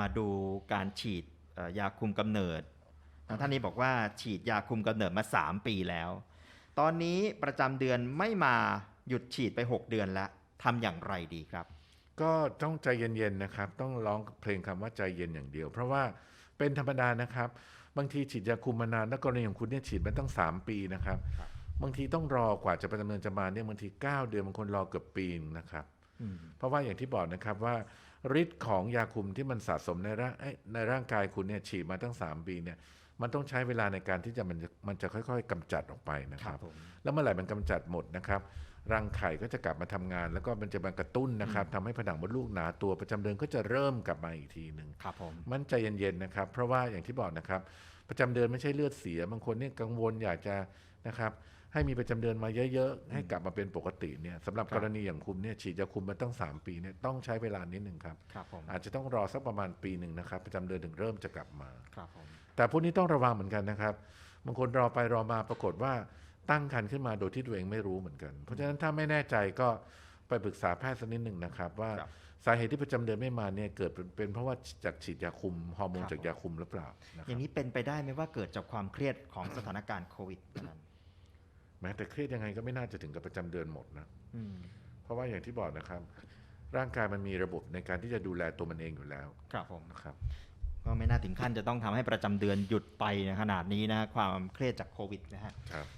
มาดูการฉีดเอ่อยาคุมกำเนิดทางท่านนี้บอกว่าฉีดยาคุมกำเนิดมา 3 ปีแล้ว ตอนนี้ประจำเดือนไม่มาหยุดฉีดไป 6 เดือนแล้วทำอย่างไรดีครับ ก็ต้องใจเย็นๆนะครับ ต้องร้องเพลงคำว่าใจเย็นอย่างเดียว เพราะว่าเป็นธรรมดานะครับ บางทีฉีดยาคุมมานานแล้วกรณีของคุณเนี่ยฉีดมาตั้ง 3 ปีนะครับครับบางทีต้องรอกว่าจะประจำเดือนจะมาเนี่ยบางที 9 เดือนบางคนรอเกือบปีนึงนะครับเพราะว่าอย่างที่บอกนะครับว่า ฤทธิ์ของยาคุมที่มันสะสมในร่างเอ้ยในร่างกายคุณเนี่ยฉีดมาตั้ง 3 ปีเนี่ยมันต้องใช้เวลาในการที่จะมันจะมันจะค่อยๆกำจัดออกไปนะครับผมแล้วเมื่อไหร่มันกำจัดหมดนะครับรังไข่ก็จะกลับมาทำงาน แล้วก็มันจะมากระตุ้นนะครับทำให้ผนังมดลูกหนาตัวประจำเดือนก็จะเริ่มกลับมาอีกทีหนึ่งครับผมมั่นใจเย็นๆนะครับ เพราะว่าอย่างที่บอกนะครับ ประจำเดือนไม่ใช่เลือดเสีย บางคนเนี่ยกังวลอยากจะนะครับ ให้มีประจำเดือนมาเยอะๆ ให้กลับมาเป็นปกติเนี่ยสำหรับกรณีอย่างคุณเนี่ยฉีดยาคุมมาตั้ง 3 ปีเนี่ยต้องใช้เวลานิดหนึ่งครับ ครับผมอาจจะต้องรอสักประมาณปีหนึ่งนะครับ ประจำเดือนถึงเริ่มจะกลับมา ครับผมแต่พวกนี้ต้องระวังเหมือนกันนะครับบางคนรอไปรอมาปรากฏว่าตั้งครรภ์ขึ้นมาโดยที่ตัวเองไม่รู้เหมือนกัน เพราะฉะนั้นถ้าไม่แน่ใจก็ ไปปรึกษาแพทย์สักนิดหนึ่งนะครับ ว่าครับ สาเหตุที่ประจำเดือนไม่มาเนี่ยเกิดเป็นเป็นเพราะว่าจากฉีดยาคุมฮอร์โมนครับจากยาคุมหรือเปล่านะคอรับย่างนี้เป็นไปได้ไหมว่าเกิดจากความเครียดของสถานการณ์โควิดนั้นแม้แต่เครียดยังไงก็ไม่น่าจะถึงกับประจำเดือนหมดนะ อืมเพราะว่าอย่างที่บอกนะครับ ร่างกายมันมีระบบในการที่จะดูแลตัวมันเองอยู่แล้วครับผม นะครับ ก็ไม่น่าถึงขั้นจะต้องทำให้ประจำเดือนหยุดไปในขนาดนี้นะความเครียดจากโควิดนะฮะ ครับ